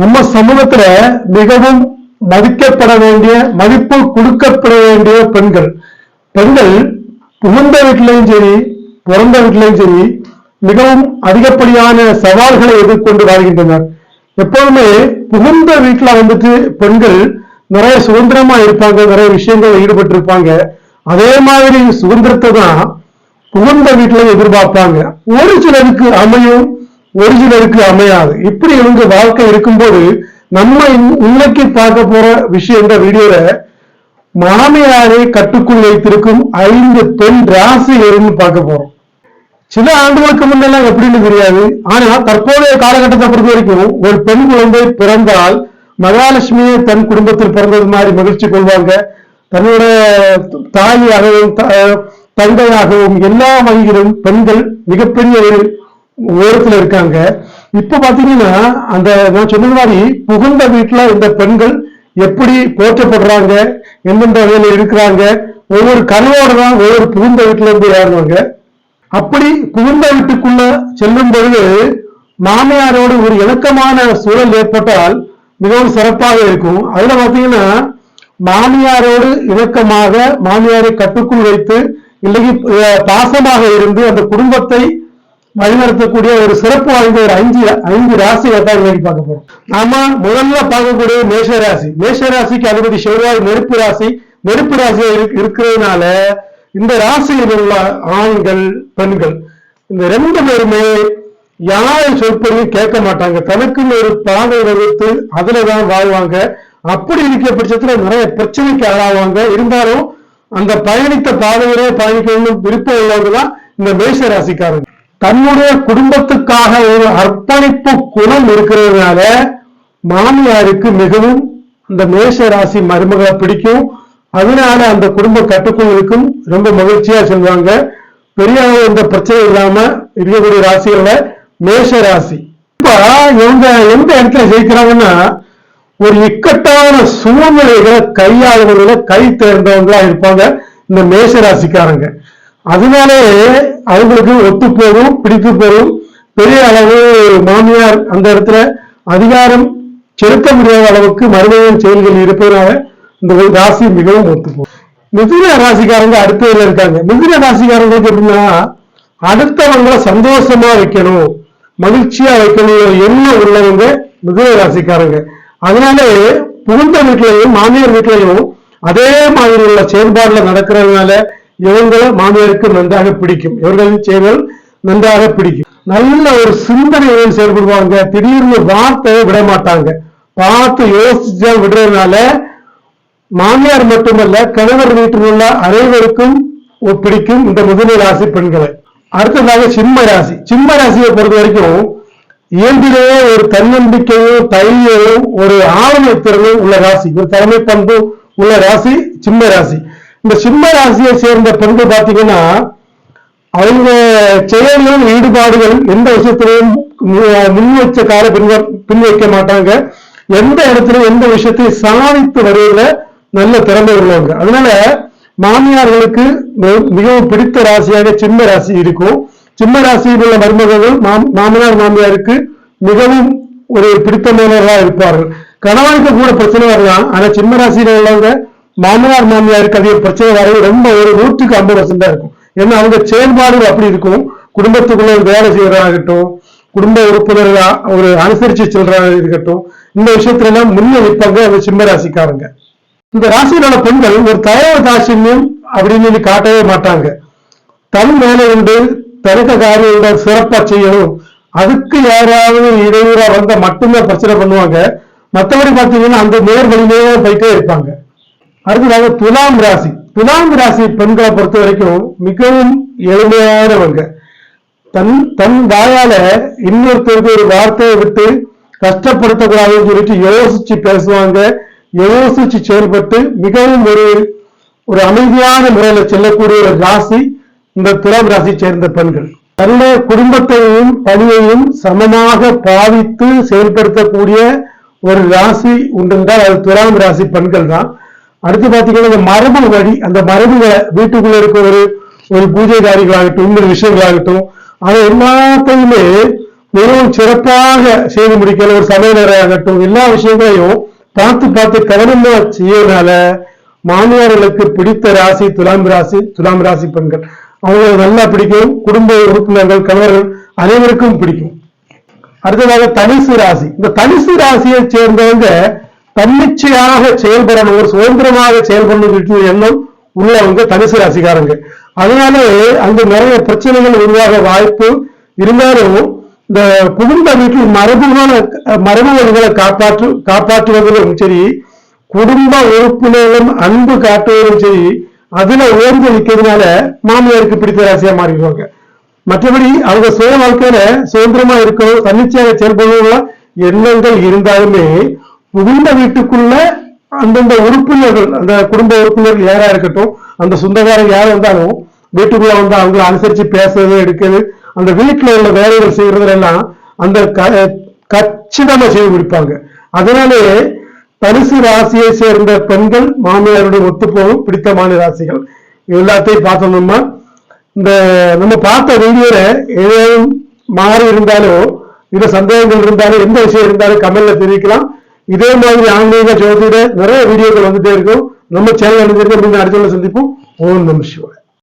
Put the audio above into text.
நம்ம சமூகத்துல மிகவும் மதிக்கப்பட வேண்டிய மதிப்பு கொடுக்கப்பட வேண்டிய பெண்கள். பெண்கள் புகுந்த வீட்டிலையும் சரி பிறந்த வீட்டிலையும் சரி மிகவும் அதிகப்படியான சவால்களை எதிர்கொண்டு வாழ்கின்றனர். எப்போதுமே புகுந்த வீட்டுல வந்துட்டு பெண்கள் நிறைய சுதந்திரமா இருப்பாங்க நிறைய விஷயங்கள் ஈடுபட்டு இருப்பாங்க அதே மாதிரி சுதந்திரத்தை தான் புகுந்த வீட்டுல எதிர்பார்ப்பாங்க. ஒரு சிலருக்கு அமையும் ஒரிஜினலுக்கு அமையாது. இப்படி இவங்க வாழ்க்கை இருக்கும்போது நம்ம இன்- இன்னைக்கு பார்க்க போற விஷயம் இந்த வீடியோல மாமியாரை கட்டுக்குள் வைத்திருக்கும் ஐந்து பெண் ராசிகள்னு பார்க்க போறோம். சில ஆண்டுகளுக்கு முன்னெல்லாம் எப்படின்னு தெரியாது. ஆனா தற்போதைய காலகட்டத்தை பொறுத்த வரைக்கும் ஒரு பெண் குழந்தை பிறந்தால் மகாலட்சுமியை தன் குடும்பத்தில் பிறந்தது மாதிரி மகிழ்ச்சி கொள்வாங்க. தன்னோட தாயாகவும் த- தந்தையாகவும் எல்லா வகையிலும் பெண்கள் மிகப்பெரிய ஒரு உயரத்துல இருக்காங்க. இப்ப பாத்தீங்கன்னா அந்த நான் சொன்ன மாதிரி புகுந்த வீட்டுல இந்த பெண்கள் எப்படி போற்றப்படுறாங்க எந்தெந்த வகையில இருக்கிறாங்க ஒவ்வொரு கனவோட தான் ஒவ்வொரு புகுந்த வீட்டுல இருந்து ஏறுவாங்க அப்படி புகுந்த வீட்டுக்குள்ள செல்லும் பொழுது மாமியாரோடு ஒரு இணக்கமான சூழல் ஏற்பட்டால் மிகவும் சிறப்பாக இருக்கும். அதுல பாத்தீங்கன்னா மாமியாரோடு இணக்கமாக மாமியாரை கட்டுக்குள் வைத்து இல்லைக்கு அஹ், பாசமாக இருந்து அந்த குடும்பத்தை வழிநடத்தக்கூடிய ஒரு சிறப்பு வாய்ந்த ஒரு அஞ்சு ஐந்து ராசியை தான் இன்னைக்கு பார்க்க போறோம். நாம முதல்ல பார்க்கக்கூடிய மேஷ ராசி. மேஷ ராசிக்கு அதிபதி செவ்வாய் நெருப்பு ராசி. நெருப்பு ராசி இருக்கிறதுனால இந்த ராசியில் உள்ள ஆண்கள் பெண்கள் இந்த ரெண்டு பேருமே யாரை சொற்பொழியும் கேட்க மாட்டாங்க. தனக்குன்னு ஒரு பாதை வகுத்து அதுலதான் வாழ்வாங்க. அப்படி இருக்க பட்சத்துல நிறைய பிரச்சனைக்கு ஆளாவாங்க. இருந்தாலும் அந்த பயணித்த பாதையிலே பயணிக்கணும்னு விருப்பம் உள்ளவங்க தான் இந்த மேஷ ராசிக்காரங்க. தன்னுடைய குடும்பத்துக்காக ஒரு அர்ப்பணிப்பு குணம் இருக்கிறதுனால மாமியாருக்கு மிகவும் அந்த மேஷ ராசி மருமகளை பிடிக்கும். அதனால அந்த குடும்ப கட்டுக்குள் இருக்கும் ரொம்ப மகிழ்ச்சியா சொல்லுவாங்க. பெரிய எந்த பிரச்சனை இல்லாம இருக்கக்கூடிய ராசிகள்ல மேஷ ராசி. இப்ப இவங்க எந்த இடத்துல ஜெயிக்கிறாங்கன்னா ஒரு இக்கட்டான சூழ்நிலைகளை கையாளுவதில் கை தேர்ந்தவங்களா இருப்பாங்க இந்த மேஷ ராசிக்காரங்க. அதனாலே அவங்களுக்கு ஒத்து போகும் பிடித்து போகும் பெரிய அளவு மாமியார் அந்த இடத்துல அதிகாரம் செலுத்த முடியாத அளவுக்கு மருமகன் செயல்கள் இருப்பதனால இந்த ராசி மிகவும் ஒத்து போகும். மிதுன ராசிக்காரங்க அடுத்ததுல இருக்காங்க. மிதுன ராசிக்காரங்களுக்கு எப்படின்னா அடுத்தவங்களை சந்தோஷமா வைக்கணும் மகிழ்ச்சியா வைக்கணும் என்ன உள்ளவங்க மிதுன ராசிக்காரங்க. அதனாலே புகுந்த வீட்டிலையும் மாமியார் வீட்டிலையும் அதே மாதிரி உள்ள செயல்பாடுல நடக்கிறதுனால இவங்களை மாமியாருக்கு நன்றாக பிடிக்கும். இவர்களின் செயல்கள் நன்றாக பிடிக்கும். நல்ல ஒரு சிந்தனையுடன் செயல்படுவாங்க. திடீர்னு வார்த்தையை விட மாட்டாங்க பார்த்து யோசிச்சா விடுறதுனால மாமியார் மட்டுமல்ல கணவர் வீட்டில் உள்ள அனைவருக்கும் பிடிக்கும் இந்த முதன்மை ராசி பெண்களை. அடுத்ததாக சிம்ம ராசி. சிம்ம ராசியை பொறுத்த வரைக்கும் இயல்பிலேயே ஒரு தன்னம்பிக்கையும் தைரியமும் ஒரு ஆளுமை திறனும் உள்ள ராசி. ஒரு தலைமை பண்பு உள்ள ராசி சிம்ம ராசி. இந்த சிம்ம ராசியை சேர்ந்த பெண்கள் பார்த்தீங்கன்னா அவங்க செயல்களும் ஈடுபாடுகள் எந்த விஷயத்திலையும் மு- முன் வச்ச கால பின் பின் வைக்க மாட்டாங்க. எந்த இடத்துலையும் எந்த விஷயத்தையும் சாதித்து வருவதில் நல்ல திறமை உள்ளவங்க. அதனால மாமியார்களுக்கு மிகவும் பிடித்த ராசியாக சிம்ம ராசி இருக்கும். சிம்ம ராசியில் உள்ள மருமகர்கள் மாமனார் மாமியாருக்கு மிகவும் ஒரு பிடித்தமானவர்களாக இருப்பார்கள். கணவனுக்கு கூட பிரச்சனை வரலாம். ஆனா சிம்ம ராசியில உள்ளவங்க மாமனார் மாமியாருக்கு அதிக பிரச்சனை வரவே ரொம்ப ஒரு நூற்றுக்கு ஐம்பது பர்சன்டா இருக்கும். ஏன்னா அவங்க செயல்பாடுகள் அப்படி இருக்கும். குடும்பத்துக்குள்ள ஒரு வேலை செய்யறதாகட்டும் குடும்ப உறுப்பினர்களா ஒரு அனுசரிச்சு செல்றதாக இருக்கட்டும் இந்த விஷயத்துல எல்லாம் முன்ன நிற்பாங்க அந்த சிம்ம ராசிக்காரங்க இந்த ராசியிலான பெண்கள் ஒரு தயவ தாட்சியம் அப்படின்னு காட்டவே மாட்டாங்க. தன் மேலே உண்டு தனித்த காரியங்கள் சிறப்பா செய்யணும். அதுக்கு யாராவது இடையூறா வந்தா மட்டும்தான் பிரச்சனை பண்ணுவாங்க. மற்றபடி பார்த்தீங்கன்னா அந்த நேர்வழியிலேயே போயிட்டே இருப்பாங்க. அடுத்ததாக துலாம் ராசி. துலாம் ராசி பெண்களை பொறுத்த வரைக்கும் மிகவும் எளிமையானவங்க. தன் தன் வாயால இன்னொருத்தருக்கு ஒரு வார்த்தையை விட்டு கஷ்டப்படுத்தக்கூடாதுன்னு சொல்லிட்டு யோசிச்சு பேசுவாங்க. யோசிச்சு செயல்பட்டு மிகவும் ஒரு ஒரு அமைதியான முறையில செல்லக்கூடிய ஒரு ராசி இந்த துலாம் ராசி சேர்ந்த பெண்கள். தன்னுடைய குடும்பத்தையும் பணியையும் சமமாக பாவித்து செயல்படுத்தக்கூடிய ஒரு ராசி உண்டென்றால் அது துலாம் ராசி பெண்கள் தான் அடுத்து பாத்தீங்கன்னா இந்த மரபு வழி அந்த மரபுகளை வீட்டுக்குள்ள இருக்க ஒரு ஒரு பூஜைதாரிகளாகட்டும் இன்னொரு விஷயங்களாகட்டும் அதை எல்லாத்தையுமே மிகவும் சிறப்பாக செய்து முடிக்கல. ஒரு சமையலாகட்டும் எல்லா விஷயங்களையும் பார்த்து பார்த்து கவனமா செய்யறதுனால மாமியார்களுக்கு பிடித்த ராசி துலாம் ராசி துலாம் ராசி பெண்கள். அவங்களை நல்லா பிடிக்கும். குடும்ப உறுப்பினர்கள் கணவர்கள் அனைவருக்கும் பிடிக்கும். அடுத்ததாக தனிசு ராசி. இந்த தனிசு ராசியை சேர்ந்தவங்க தன்னிச்சையாக செயல்படணும் ஒரு சுதந்திரமாக செயல்படணும் எண்ணம் உள்ளவங்க தனுசு ராசிக்காரங்க. அதனால அங்க நிறைய பிரச்சனைகள் உருவாக வாய்ப்பு இருந்தாலும் இந்த குடும்ப வீட்டில் மரபுகளை மரபு காப்பாற்று காப்பாற்றுவதிலும் சரி குடும்ப உறுப்பினர்களும் அன்பு காட்டுவதும் சரி அதுல ஓர்ந்து நிற்கிறதுனால மாமியாருக்கு பிடித்த ராசியா மாறிடுவாங்க. மற்றபடி அவங்க சுய வாழ்க்கையில சுதந்திரமா இருக்கணும் தன்னிச்சையாக செயல்படுவதெல்லாம் எண்ணங்கள் இருந்தாலுமே புகுந்த வீட்டுக்குள்ள அந்தந்த உறுப்பினர்கள் அந்த குடும்ப உறுப்பினர்கள் யாரா இருக்கட்டும் அந்த சொந்தக்காரர் யார் இருந்தாலும் வீட்டுக்குள்ள வந்து அவங்கள அனுசரிச்சு பேசுறது எடுக்கிறது அந்த வீட்டுல உள்ள வேலைகள் செய்யறதுலாம் அந்த க- கச்சிதமா செய்து பிடிப்பாங்க அதனாலே தனுசு ராசியை சேர்ந்த பெண்கள் மாமியாருடைய ஒத்துப்போகும் பிடித்தமான ராசிகள். எல்லாத்தையும் பார்த்தோம்னா இந்த நம்ம பார்த்த வீடியோல ஏதேனும் மாறி இருந்தாலோ இல்ல சந்தேகங்கள் இருந்தாலும் எந்த விஷயம் இருந்தாலும் கமெண்ட்ல தெரிவிக்கலாம். இதே மாதிரி ஆன்மீக ஜோதிட நிறைய வீடியோக்கள் வந்துட்டே இருக்கும். நம்ம சேனல் அணிஞ்சிருக்கோம் அப்படின்னு அடுத்த சந்திப்போம். ஓம் நம சிவாய்.